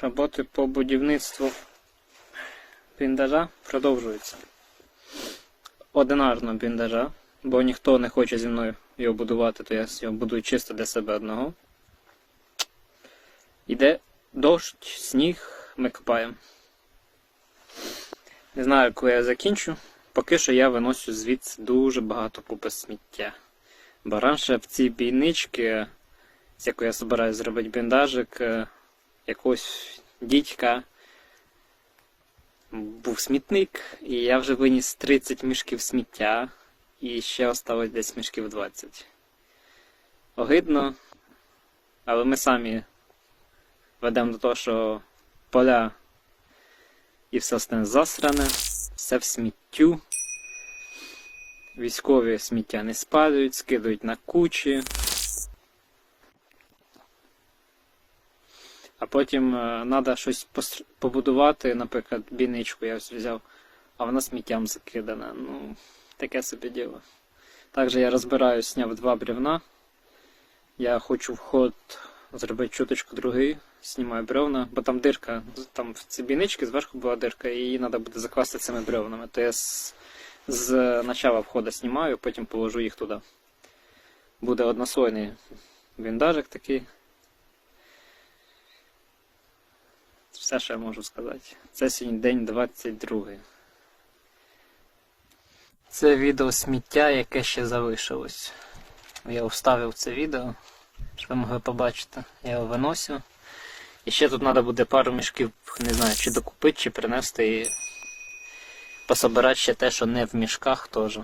роботи по будівництву бліндажа продовжуються. Одинарного бліндажа, бо ніхто не хоче зі мною його будувати, то я його будую чисто для себе одного. Іде дощ, сніг, ми копаємо. Не знаю, коли я закінчу. Поки що я виносю звідси дуже багато купи сміття. Бо раніше в ці бійнички, з якої я збираюся зробити біндажик, е, якогось дідька був смітник, і я вже виніс 30 мішків сміття, і ще осталось десь мішків 20. Огидно, але ми самі ведемо до того, що поля і все остане засране, все в сміттю. Військові сміття не спалюють, скидують на кучі. Потім треба щось побудувати, наприклад, бійничку я ось взяв, а вона сміттям закидана. Ну, таке собі діло. Також я розбираю, зняв два бревна. Я хочу вход зробити чуточку другий, знімаю бревна, бо там дирка, там в цій бійничці зверху була дирка, і її треба буде закласти цими бревнами. То я з, з начала входу знімаю, потім положу їх туди. Буде однослойний бліндажик такий. Все, що я можу сказати. Це сьогодні день 22. Це відео сміття, яке ще залишилось. Я вставив це відео, щоб ви могли побачити. Я його виносю. І ще тут треба буде пару мішків, не знаю, чи докупити, чи принести і пособирати ще те, що не в мішках теж.